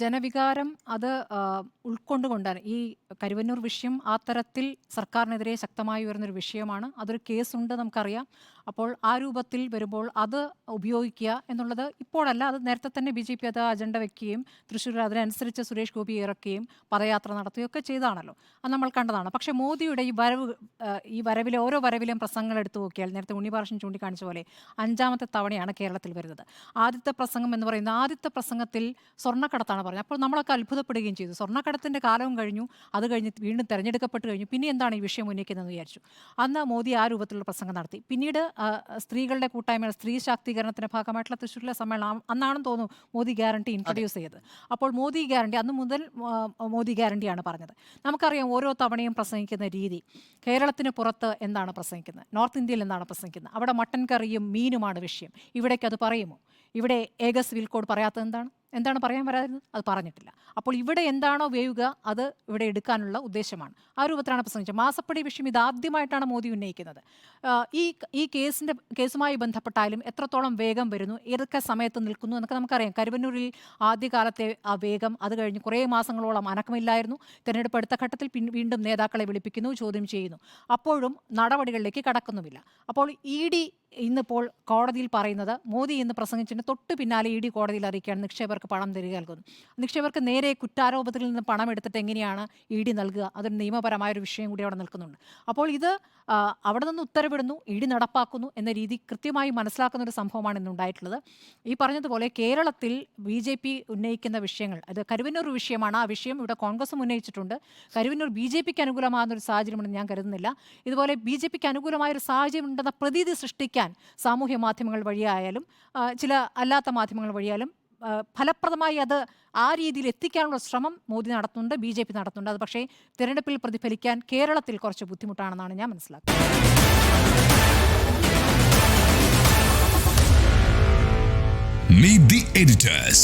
ജനവികാരം അത് ഉൾക്കൊണ്ടുകൊണ്ടാണ്. ഈ കരുവന്നൂർ വിഷയം ആ തരത്തിൽ സർക്കാരിനെതിരെ ശക്തമായി വരുന്നൊരു വിഷയമാണ്. അതൊരു കേസുണ്ട് നമുക്കറിയാം. അപ്പോൾ ആ രൂപത്തിൽ വരുമ്പോൾ അത് ഉപയോഗിക്കുക എന്നുള്ളത് ഇപ്പോഴല്ല അത് നേരത്തെ തന്നെ ബി ജെ പി അത് അജണ്ട വെക്കുകയും തൃശ്ശൂർ അതിനനുസരിച്ച് സുരേഷ് ഗോപി ഇറക്കുകയും പദയാത്ര നടത്തുകയൊക്കെ ചെയ്താണല്ലോ. അത് നമ്മൾ കണ്ടതാണ്. പക്ഷേ മോദിയുടെ ഈ വരവ് ഈ വരവിലെ ഓരോ വരവിലെയും പ്രസംഗങ്ങൾ എടുത്തു നോക്കിയാൽ നേരത്തെ ഉണ്ണിപാർഷൻ ചൂണ്ടിക്കാണിച്ച പോലെ അഞ്ചാമത്തെ തവണയാണ് കേരളത്തിൽ വരുന്നത്. ആദ്യത്തെ പ്രസംഗം എന്ന് പറയുന്ന ആദ്യത്തെ പ്രസംഗത്തിൽ സ്വർണക്കടത്താണ് പറഞ്ഞത്. അപ്പോൾ നമ്മളൊക്കെ അത്ഭുതപ്പെടുകയും ചെയ്തു. സ്വർണക്കടത്തിന്റെ കാലവും കഴിഞ്ഞു. അത് കഴിഞ്ഞ് വീണ്ടും തെരഞ്ഞെടുക്കപ്പെട്ട് കഴിഞ്ഞു. പിന്നെ എന്താണ് ഈ വിഷയം ഉന്നയിക്കുന്നതെന്ന് വിചാരിച്ചു. അന്ന് മോദി ആ രൂപത്തിലുള്ള പ്രസംഗം നടത്തി. പിന്നീട് സ്ത്രീകളുടെ കൂട്ടായ്മ സ്ത്രീ ശാക്തീകരണത്തിന്റെ ഭാഗമായിട്ടുള്ള തൃശ്ശൂരിലെ സമ്മേളനം അന്നാണെന്ന് തോന്നുന്നു മോദി ഗ്യാരണ്ടി ഇൻട്രൊഡ്യൂസ് ചെയ്തത്. അപ്പോൾ മോദി ഗ്യാരണ്ടി അന്ന് മുതൽ മോദി ഗ്യാരണ്ടിയാണ് പറഞ്ഞത്. നമുക്കറിയാം ഓരോ തവണയും പ്രസംഗിക്കുന്ന രീതി. കേരളത്തിന് പുറത്ത് എന്താണ് പ്രസംഗിക്കുന്നത്? നോർത്ത് ഇന്ത്യയിൽ എന്താണ് പ്രസംഗിക്കുന്നത്? അവിടെ മട്ടൻ കറിയും മീനുമാണ് വിഷയം. ഇവിടേക്ക് അത് പറയുമോ? ഇവിടെ ഏഗസ് വിൽക്കോട് പറയാത്തത് എന്താണ്? എന്താണ് പറയാൻ വരാതിരുന്നത്? അത് പറഞ്ഞിട്ടില്ല. അപ്പോൾ ഇവിടെ എന്താണോ വേയുക അത് ഇവിടെ എടുക്കാനുള്ള ഉദ്ദേശമാണ്. ആ രൂപത്തിലാണ് പ്രസംഗിച്ചത്. മാസപ്പടി വിഷയം ഇതാദ്യമായിട്ടാണ് മോദി ഉന്നയിക്കുന്നത്. ഈ ഈ കേസിന്റെ കേസുമായി ബന്ധപ്പെട്ടാലും എത്രത്തോളം വേഗം വരുന്നു ഏതൊക്കെ സമയത്ത് നിൽക്കുന്നു എന്നൊക്കെ നമുക്കറിയാം. കരുവന്നൂരിൽ ആദ്യകാലത്തെ ആ വേഗം അത് കഴിഞ്ഞ് കുറേ മാസങ്ങളോളം അനക്കമില്ലായിരുന്നു. തിരഞ്ഞെടുപ്പ് അടുത്ത ഘട്ടത്തിൽ വീണ്ടും നേതാക്കളെ വിളിപ്പിക്കുന്നു ചോദ്യം ചെയ്യുന്നു. അപ്പോഴും നടപടികളിലേക്ക് കടക്കുന്നുമില്ല. അപ്പോൾ ഇ ഡി ഇന്നിപ്പോൾ കോടതിയിൽ പറയുന്നത് മോദി ഇന്ന് പ്രസംഗിച്ചതിന് തൊട്ട് പിന്നാലെ ഇ ഡി കോടതിയിൽ അറിയിക്കുകയാണ്. നിക്ഷേപകർക്ക് പണം തിരികെ നൽകുന്നു നിക്ഷേപകർക്ക് നേരെ കുറ്റാരോപണത്തിൽ നിന്ന് പണം എടുത്തിട്ട് എങ്ങനെയാണ് ഇ ഡി നൽകുക? അതൊരു നിയമപരമായ ഒരു വിഷയം കൂടി അവിടെ നിൽക്കുന്നുണ്ട്. അപ്പോൾ ഇത് അവിടെ നിന്ന് ഉത്തരവിടുന്നു ഇ ഡി നടപ്പാക്കുന്നു എന്ന രീതി കൃത്യമായി മനസ്സിലാക്കുന്ന ഒരു സംഭവമാണ് ഇന്നുണ്ടായിട്ടുള്ളത് ഈ പറഞ്ഞതുപോലെ കേരളത്തിൽ ബി ജെ പി ഉന്നയിക്കുന്ന വിഷയങ്ങൾ അത് കരുവന്നൂർ വിഷയമാണ്. ആ വിഷയം ഇവിടെ കോൺഗ്രസും ഉന്നയിച്ചിട്ടുണ്ട്. കരുവന്നൂർ ബി ജെ പിക്ക് അനുകൂലമാകുന്ന ഒരു സാഹചര്യമുണ്ടെന്ന് ഞാൻ കരുതുന്നില്ല. ഇതുപോലെ ബി ജെ പിക്ക് അനുകൂലമായ ഒരു സാഹചര്യം ഉണ്ടെന്ന പ്രതീതി സൃഷ്ടിക്കാൻ സാമൂഹ്യ മാധ്യമങ്ങൾ വഴിയായാലും ചില അല്ലാത്ത മാധ്യമങ്ങൾ വഴിയായാലും ഫലപ്രദമായി അത് ആ രീതിയിൽ എത്തിക്കാനുള്ള ശ്രമം മോദി നടത്തുന്നുണ്ട് ബി ജെ പി നടത്തുന്നുണ്ട് അത് പക്ഷേ തിരഞ്ഞെടുപ്പിൽ പ്രതിഫലിക്കാൻ കേരളത്തിൽ കുറച്ച് ബുദ്ധിമുട്ടാണെന്നാണ് ഞാൻ മനസ്സിലാക്കുന്നത് Meet the editors.